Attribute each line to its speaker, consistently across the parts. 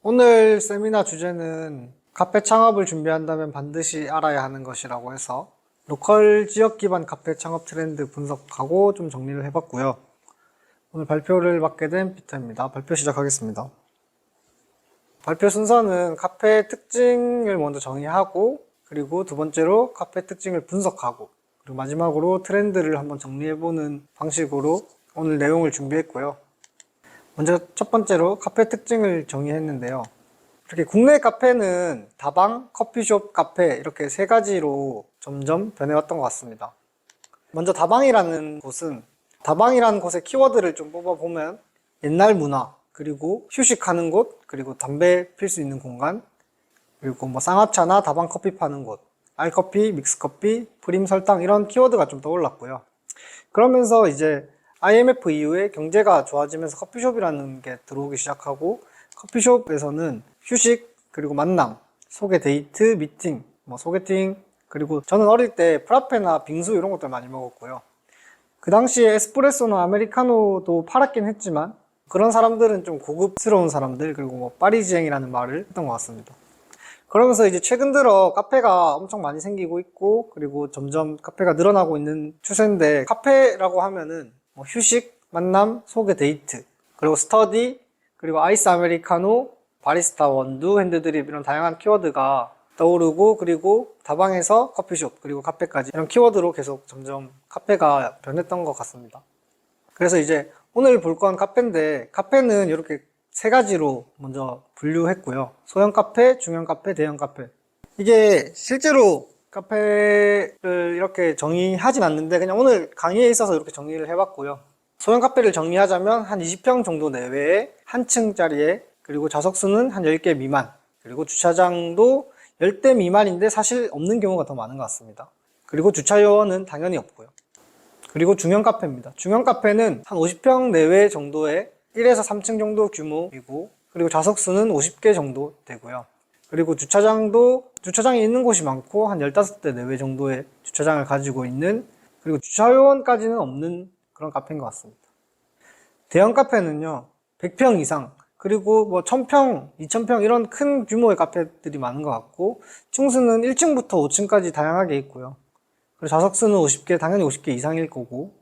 Speaker 1: 오늘 세미나 주제는 카페 창업을 준비한다면 반드시 알아야 하는 것이라고 해서 로컬 지역 기반 카페 창업 트렌드 분석하고 좀 정리를 해봤고요. 오늘 발표를 맡게 된 피터입니다. 발표 시작하겠습니다. 발표 순서는 카페 특징을 먼저 정의하고 그리고 두 번째로 카페 특징을 분석하고 그리고 마지막으로 트렌드를 한번 정리해보는 방식으로 오늘 내용을 준비했고요. 먼저 첫 번째로 카페 특징을 정의했는데요. 이렇게 국내 카페는 다방, 커피숍, 카페 이렇게 세 가지로 점점 변해왔던 것 같습니다. 먼저 다방이라는 곳은 다방이라는 곳의 키워드를 좀 뽑아보면 옛날 문화, 그리고 휴식하는 곳, 그리고 담배 필 수 있는 공간, 그리고 뭐 쌍화차나 다방 커피 파는 곳, 알커피, 믹스커피, 프림 설탕 이런 키워드가 좀 떠올랐고요. 그러면서 이제 IMF 이후에 경제가 좋아지면서 커피숍이라는 게 들어오기 시작하고 커피숍에서는 휴식 그리고 만남, 소개 데이트, 미팅, 뭐 소개팅 그리고 저는 어릴 때 프라페나 빙수 이런 것들 많이 먹었고요. 그 당시에 에스프레소나 아메리카노도 팔았긴 했지만 그런 사람들은 좀 고급스러운 사람들 그리고 뭐 파리지앵이라는 말을 했던 것 같습니다. 그러면서 이제 최근 들어 카페가 엄청 많이 생기고 있고 그리고 점점 카페가 늘어나고 있는 추세인데 카페라고 하면은 뭐 휴식, 만남, 소개 데이트 그리고 스터디 그리고 아이스 아메리카노, 바리스타 원두, 핸드드립 이런 다양한 키워드가 떠오르고 그리고 다방에서 커피숍 그리고 카페까지 이런 키워드로 계속 점점 카페가 변했던 것 같습니다. 그래서 이제 오늘 볼 건 카페인데 카페는 이렇게 세 가지로 먼저 분류했고요. 소형 카페, 중형 카페, 대형 카페. 이게 실제로 카페를 이렇게 정의하진 않는데 그냥 오늘 강의에 있어서 이렇게 정리를 해봤고요. 소형 카페를 정리하자면 한 20평 정도 내외에 한 층짜리에 그리고 좌석수는 한 10개 미만 그리고 주차장도 10대 미만인데 사실 없는 경우가 더 많은 것 같습니다. 그리고 주차 요원은 당연히 없고요. 그리고 중형 카페입니다. 중형 카페는 한 50평 내외 정도의 1에서 3층 정도 규모이고 그리고 좌석수는 50개 정도 되고요. 그리고 주차장도 주차장이 있는 곳이 많고 한 15대 내외 정도의 주차장을 가지고 있는 그리고 주차요원까지는 없는 그런 카페인 것 같습니다. 대형 카페는요. 100평 이상 그리고 뭐 1000평, 2000평 이런 큰 규모의 카페들이 많은 것 같고 층수는 1층부터 5층까지 다양하게 있고요. 그리고 좌석수는 50개, 당연히 50개 이상일 거고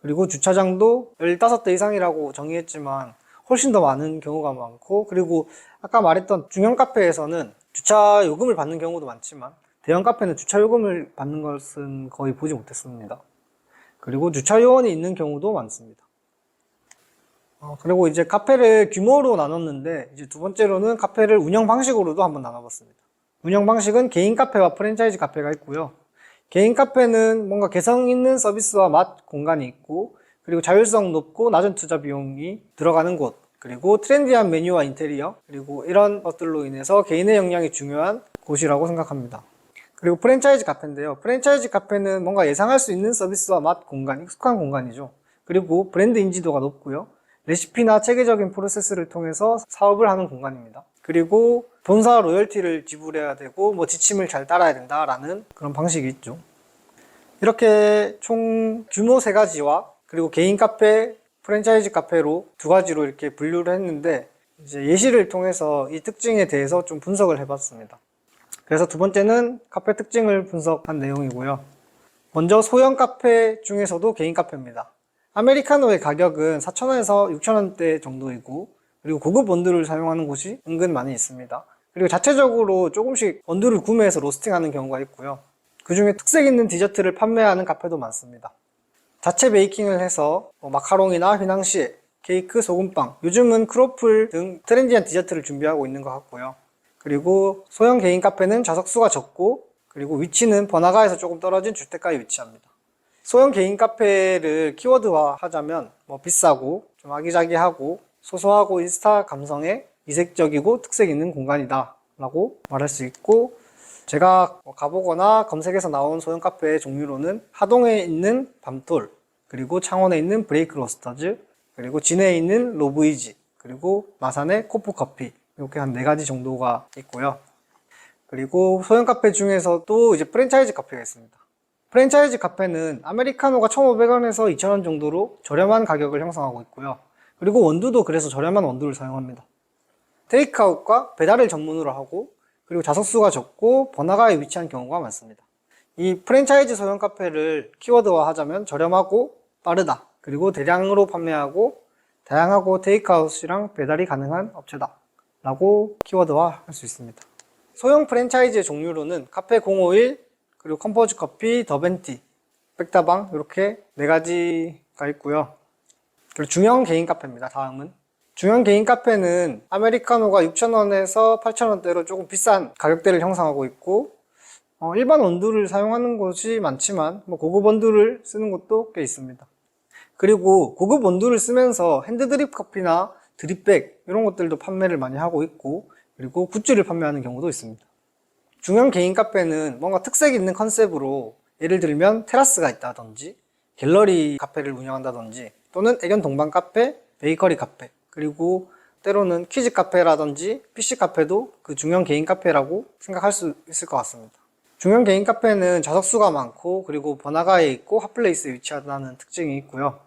Speaker 1: 그리고 주차장도 15대 이상이라고 정의했지만 훨씬 더 많은 경우가 많고 그리고 아까 말했던 중형 카페에서는 주차 요금을 받는 경우도 많지만 대형 카페는 주차 요금을 받는 것은 거의 보지 못했습니다. 그리고 주차 요원이 있는 경우도 많습니다. 어, 그리고 이제 카페를 규모로 나눴는데 이제 두 번째로는 카페를 운영 방식으로도 한번 나눠봤습니다. 운영 방식은 개인 카페와 프랜차이즈 카페가 있고요. 개인 카페는 뭔가 개성 있는 서비스와 맛 공간이 있고 그리고 자율성 높고 낮은 투자 비용이 들어가는 곳 그리고 트렌디한 메뉴와 인테리어 그리고 이런 것들로 인해서 개인의 역량이 중요한 곳이라고 생각합니다. 그리고 프랜차이즈 카페인데요. 프랜차이즈 카페는 뭔가 예상할 수 있는 서비스와 맛 공간, 익숙한 공간이죠. 그리고 브랜드 인지도가 높고요. 레시피나 체계적인 프로세스를 통해서 사업을 하는 공간입니다. 그리고 본사 로열티를 지불해야 되고 뭐 지침을 잘 따라야 된다라는 그런 방식이 있죠. 이렇게 총 규모 세 가지와 그리고 개인 카페, 프랜차이즈 카페로 두 가지로 이렇게 분류를 했는데 이제 예시를 통해서 이 특징에 대해서 좀 분석을 해봤습니다. 그래서 두 번째는 카페 특징을 분석한 내용이고요. 먼저 소형 카페 중에서도 개인 카페입니다. 아메리카노의 가격은 4,000원에서 6,000원대 정도이고 그리고 고급 원두를 사용하는 곳이 은근 많이 있습니다. 그리고 자체적으로 조금씩 원두를 구매해서 로스팅하는 경우가 있고요. 그 중에 특색 있는 디저트를 판매하는 카페도 많습니다. 자체 베이킹을 해서 뭐 마카롱이나 휘낭시에, 케이크, 소금빵, 요즘은 크로플 등 트렌디한 디저트를 준비하고 있는 것 같고요. 그리고 소형 개인 카페는 좌석수가 적고 그리고 위치는 번화가에서 조금 떨어진 주택가에 위치합니다. 소형 개인 카페를 키워드화 하자면 뭐 비싸고 좀 아기자기하고 소소하고 인스타 감성의 이색적이고 특색 있는 공간이다 라고 말할 수 있고 제가 뭐 가보거나 검색해서 나온 소형 카페의 종류로는 하동에 있는 밤톨 그리고 창원에 있는 브레이크 로스터즈 그리고 진해에 있는 로브이지 그리고 마산의 코프커피 이렇게 한 네 가지 정도가 있고요 그리고 소형 카페 중에서도 이제 프랜차이즈 카페가 있습니다 프랜차이즈 카페는 아메리카노가 1,500원에서 2,000원 정도로 저렴한 가격을 형성하고 있고요. 그리고 원두도 그래서 저렴한 원두를 사용합니다. 테이크아웃과 배달을 전문으로 하고 그리고 좌석수가 적고 번화가에 위치한 경우가 많습니다. 이 프랜차이즈 소형 카페를 키워드화 하자면 저렴하고 빠르다. 그리고 대량으로 판매하고 다양하고 테이크아웃이랑 배달이 가능한 업체다. 라고 키워드화 할 수 있습니다. 소형 프랜차이즈의 종류로는 카페 051, 그리고 컴포즈 커피, 더벤티, 백다방 이렇게 네 가지가 있고요. 그리고 중형 개인 카페입니다. 다음은 중형 개인 카페는 아메리카노가 6,000원에서 8,000원대로 조금 비싼 가격대를 형성하고 있고 어, 일반 원두를 사용하는 곳이 많지만 뭐 고급 원두를 쓰는 곳도 꽤 있습니다. 그리고 고급 원두를 쓰면서 핸드드립 커피나 드립백 이런 것들도 판매를 많이 하고 있고 그리고 굿즈를 판매하는 경우도 있습니다. 중형 개인 카페는 뭔가 특색 있는 컨셉으로 예를 들면 테라스가 있다든지 갤러리 카페를 운영한다든지 또는 애견 동반 카페, 베이커리 카페 그리고 때로는 키즈 카페라든지 PC 카페도 그 중형 개인 카페라고 생각할 수 있을 것 같습니다. 중형 개인 카페는 좌석수가 많고 그리고 번화가에 있고 핫플레이스에 위치하다는 특징이 있고요.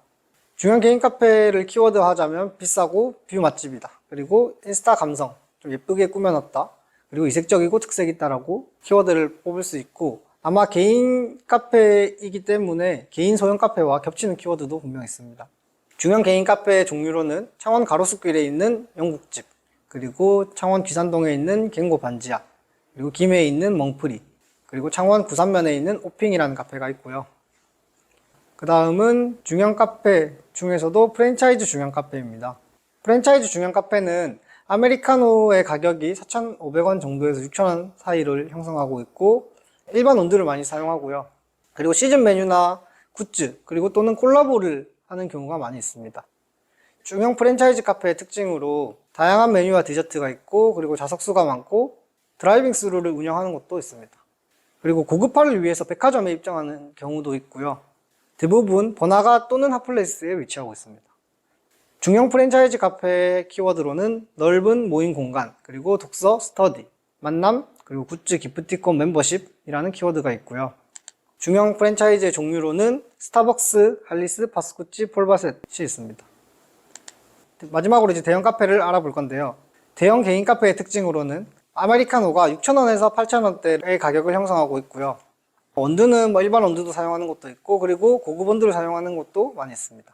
Speaker 1: 중형 개인 카페를 키워드 하자면 비싸고 뷰 맛집이다. 그리고 인스타 감성, 좀 예쁘게 꾸며놨다. 그리고 이색적이고 특색 있다라고 키워드를 뽑을 수 있고 아마 개인 카페이기 때문에 개인 소형 카페와 겹치는 키워드도 분명 있습니다. 중형 개인 카페의 종류로는 창원 가로수길에 있는 영국집, 그리고 창원 귀산동에 있는 갱고 반지하, 그리고 김해에 있는 멍프리, 그리고 창원 구산면에 있는 오핑이라는 카페가 있고요. 그 다음은 중형 카페 중에서도 프랜차이즈 중형 카페입니다. 프랜차이즈 중형 카페는 아메리카노의 가격이 4,500원 정도에서 6,000원 사이를 형성하고 있고 일반 원두를 많이 사용하고요. 그리고 시즌 메뉴나 굿즈 그리고 또는 콜라보를 하는 경우가 많이 있습니다. 중형 프랜차이즈 카페의 특징으로 다양한 메뉴와 디저트가 있고 그리고 좌석수가 많고 드라이빙 스루를 운영하는 곳도 있습니다. 그리고 고급화를 위해서 백화점에 입장하는 경우도 있고요. 대부분 번화가 또는 핫플레이스에 위치하고 있습니다. 중형 프랜차이즈 카페의 키워드로는 넓은 모임 공간, 그리고 독서, 스터디, 만남, 그리고 굿즈, 기프티콘, 멤버십이라는 키워드가 있고요. 중형 프랜차이즈의 종류로는 스타벅스, 할리스, 파스쿠치, 폴바셋이 있습니다. 마지막으로 이제 대형 카페를 알아볼 건데요. 대형 개인 카페의 특징으로는 아메리카노가 6,000원에서 8,000원대의 가격을 형성하고 있고요. 원두는 뭐 일반 원두도 사용하는 곳도 있고 그리고 고급 원두를 사용하는 곳도 많이 있습니다.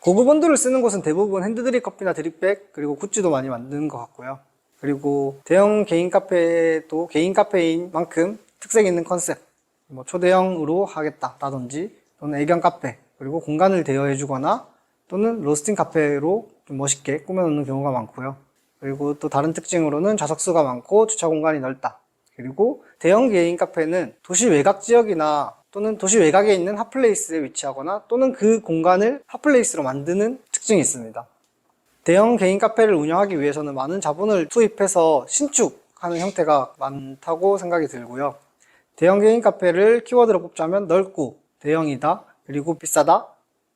Speaker 1: 고급 원두를 쓰는 곳은 대부분 핸드드립 커피나 드립백 그리고 굿즈도 많이 만드는 것 같고요. 그리고 대형 개인 카페도 개인 카페인 만큼 특색 있는 컨셉 뭐 초대형으로 하겠다라든지 또는 애견 카페 그리고 공간을 대여해 주거나 또는 로스팅 카페로 좀 멋있게 꾸며놓는 경우가 많고요. 그리고 또 다른 특징으로는 좌석수가 많고 주차 공간이 넓다. 그리고 대형 개인 카페는 도시 외곽 지역이나 또는 도시 외곽에 있는 핫플레이스에 위치하거나 또는 그 공간을 핫플레이스로 만드는 특징이 있습니다. 대형 개인 카페를 운영하기 위해서는 많은 자본을 투입해서 신축하는 형태가 많다고 생각이 들고요. 대형 개인 카페를 키워드로 뽑자면 넓고 대형이다, 그리고 비싸다,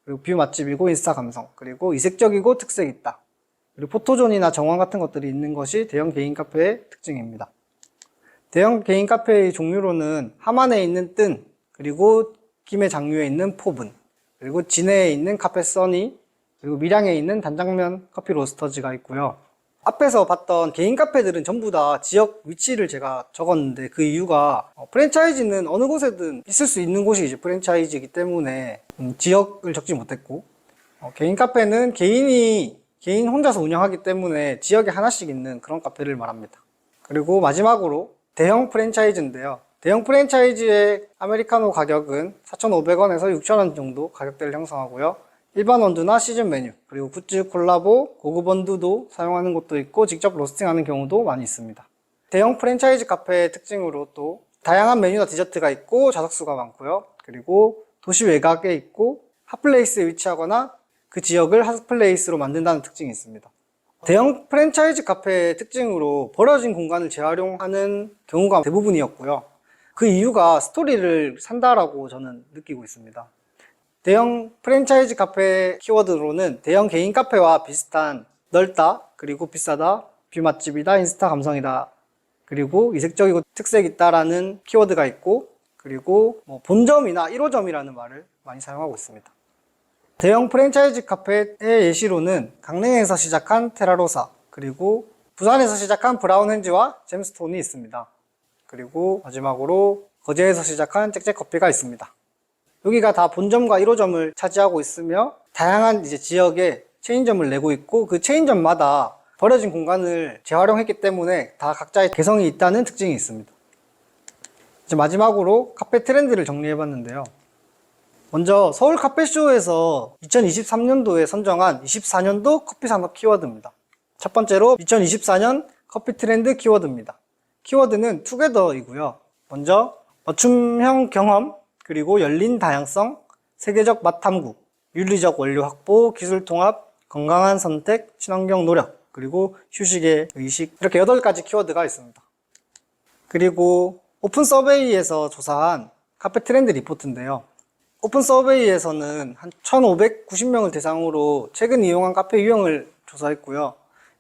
Speaker 1: 그리고 뷰 맛집이고 인스타 감성, 그리고 이색적이고 특색 있다. 그리고 포토존이나 정원 같은 것들이 있는 것이 대형 개인 카페의 특징입니다. 대형 개인 카페의 종류로는 함안에 있는 뜬, 그리고 김해 장류에 있는 포분, 그리고 진해에 있는 카페 써니, 그리고 밀양에 있는 단장면 커피 로스터즈가 있고요. 앞에서 봤던 개인 카페들은 전부 다 지역 위치를 제가 적었는데 그 이유가 어, 프랜차이즈는 어느 곳에든 있을 수 있는 곳이 이제 프랜차이즈이기 때문에 음, 지역을 적지 못했고 어, 개인 카페는 개인이 개인 혼자서 운영하기 때문에 지역에 하나씩 있는 그런 카페를 말합니다. 그리고 마지막으로 대형 프랜차이즈인데요. 대형 프랜차이즈의 아메리카노 가격은 4,500원에서 6,000원 정도 가격대를 형성하고요. 일반 원두나 시즌 메뉴, 그리고 굿즈 콜라보, 고급 원두도 사용하는 곳도 있고 직접 로스팅하는 경우도 많이 있습니다. 대형 프랜차이즈 카페의 특징으로 또 다양한 메뉴나 디저트가 있고 좌석수가 많고요. 그리고 도시 외곽에 있고 핫플레이스에 위치하거나 그 지역을 핫플레이스로 만든다는 특징이 있습니다. 대형 프랜차이즈 카페의 특징으로 버려진 공간을 재활용하는 경우가 대부분이었고요. 그 이유가 스토리를 산다라고 저는 느끼고 있습니다. 대형 프랜차이즈 카페 키워드로는 대형 개인 카페와 비슷한 넓다, 그리고 비싸다, 뷰 맛집이다, 인스타 감성이다, 그리고 이색적이고 특색 있다라는 키워드가 있고, 그리고 뭐 본점이나 1호점이라는 말을 많이 사용하고 있습니다. 대형 프랜차이즈 카페의 예시로는 강릉에서 시작한 테라로사, 그리고 부산에서 시작한 브라운 핸즈와 잼스톤이 있습니다. 그리고 마지막으로 거제에서 시작한 짹짹커피가 있습니다. 여기가 다 본점과 1호점을 차지하고 있으며 다양한 이제 지역에 체인점을 내고 있고 그 체인점마다 버려진 공간을 재활용했기 때문에 다 각자의 개성이 있다는 특징이 있습니다. 이제 마지막으로 카페 트렌드를 정리해 봤는데요. 먼저 서울 카페쇼에서 2023년도에 선정한 24년도 커피 산업 키워드입니다. 첫 번째로 2024년 커피 트렌드 키워드입니다. 키워드는 투게더이고요. 먼저 맞춤형 경험, 그리고 열린 다양성, 세계적 맛 탐구, 윤리적 원료 확보, 기술 통합, 건강한 선택, 친환경 노력, 그리고 휴식의 의식 이렇게 8가지 키워드가 있습니다. 그리고 오픈 서베이에서 조사한 카페 트렌드 리포트인데요. 오픈 서베이에서는 한 1,590명을 대상으로 최근 이용한 카페 유형을 조사했고요.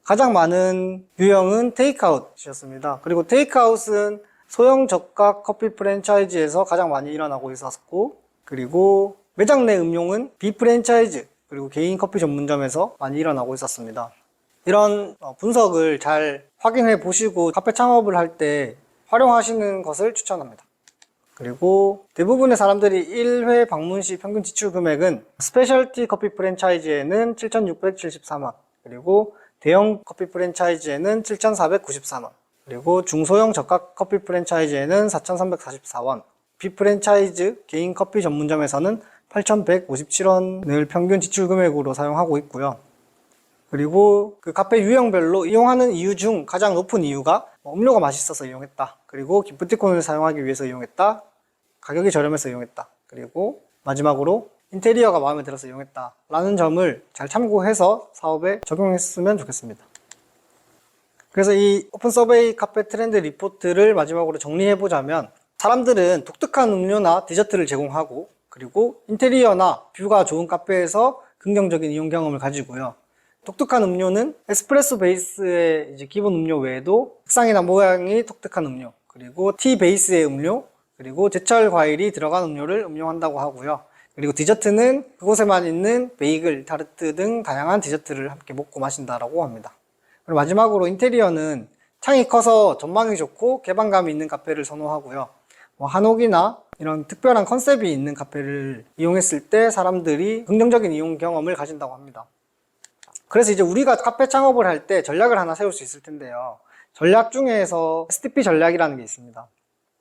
Speaker 1: 가장 많은 유형은 테이크아웃이었습니다. 그리고 테이크아웃은 소형 저가 커피 프랜차이즈에서 가장 많이 일어나고 있었고, 그리고 매장 내 음용은 비프랜차이즈, 그리고 개인 커피 전문점에서 많이 일어나고 있었습니다. 이런 어, 분석을 잘 확인해 보시고 카페 창업을 할 때 활용하시는 것을 추천합니다. 그리고 대부분의 사람들이 1회 방문 시 평균 지출 금액은 스페셜티 커피 프랜차이즈에는 7,674만, 그리고 대형 커피 프랜차이즈에는 7,494만, 그리고 중소형 저가 커피 프랜차이즈에는 4,344원, 비프랜차이즈 개인 커피 전문점에서는 8,157원을 평균 지출 금액으로 사용하고 있고요. 그리고 그 카페 유형별로 이용하는 이유 중 가장 높은 이유가 뭐 음료가 맛있어서 이용했다. 그리고 기프티콘을 사용하기 위해서 이용했다. 가격이 저렴해서 이용했다. 그리고 마지막으로 인테리어가 마음에 들어서 이용했다. 라는 점을 잘 참고해서 사업에 적용했으면 좋겠습니다. 그래서 이 오픈 서베이 카페 트렌드 리포트를 마지막으로 정리해 보자면 사람들은 독특한 음료나 디저트를 제공하고 그리고 인테리어나 뷰가 좋은 카페에서 긍정적인 이용 경험을 가지고요. 독특한 음료는 에스프레소 베이스의 이제 기본 음료 외에도 색상이나 모양이 독특한 음료, 그리고 티 베이스의 음료, 그리고 제철 과일이 들어간 음료를 음용한다고 하고요. 그리고 디저트는 그곳에만 있는 베이글, 타르트 등 다양한 디저트를 함께 먹고 마신다라고 합니다. 그리고 마지막으로 인테리어는 창이 커서 전망이 좋고 개방감이 있는 카페를 선호하고요. 뭐 한옥이나 이런 특별한 컨셉이 있는 카페를 이용했을 때 사람들이 긍정적인 이용 경험을 가진다고 합니다. 그래서 이제 우리가 카페 창업을 할 때 전략을 하나 세울 수 있을 텐데요. 전략 중에서 STP 전략이라는 게 있습니다.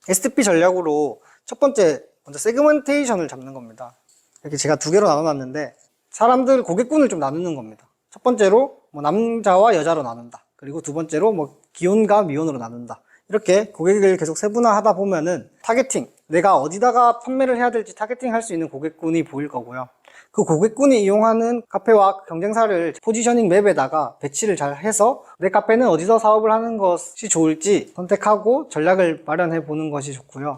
Speaker 1: STP 전략으로 첫 번째 먼저 세그멘테이션을 잡는 겁니다. 이렇게 제가 두 개로 나눠놨는데 사람들 고객군을 좀 나누는 겁니다. 첫 번째로 뭐 남자와 여자로 나눈다. 그리고 두 번째로 뭐 기혼과 미혼으로 나눈다. 이렇게 고객을 계속 세분화하다 보면은 타겟팅, 내가 어디다가 판매를 해야 될지 타겟팅 할 수 있는 고객군이 보일 거고요. 그 고객군이 이용하는 카페와 경쟁사를 포지셔닝 맵에다가 배치를 잘 해서 내 카페는 어디서 사업을 하는 것이 좋을지 선택하고 전략을 마련해 보는 것이 좋고요.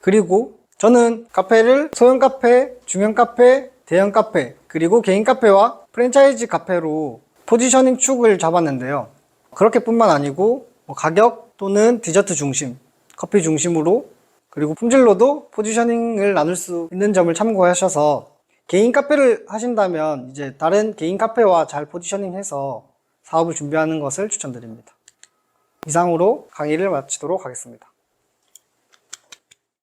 Speaker 1: 그리고 저는 카페를 소형 카페, 중형 카페, 대형 카페, 그리고 개인 카페와 프랜차이즈 카페로 포지셔닝 축을 잡았는데요. 그렇게뿐만 아니고 뭐 가격 또는 디저트 중심, 커피 중심으로 그리고 품질로도 포지셔닝을 나눌 수 있는 점을 참고하셔서 개인 카페를 하신다면 이제 다른 개인 카페와 잘 포지셔닝해서 사업을 준비하는 것을 추천드립니다. 이상으로 강의를 마치도록 하겠습니다.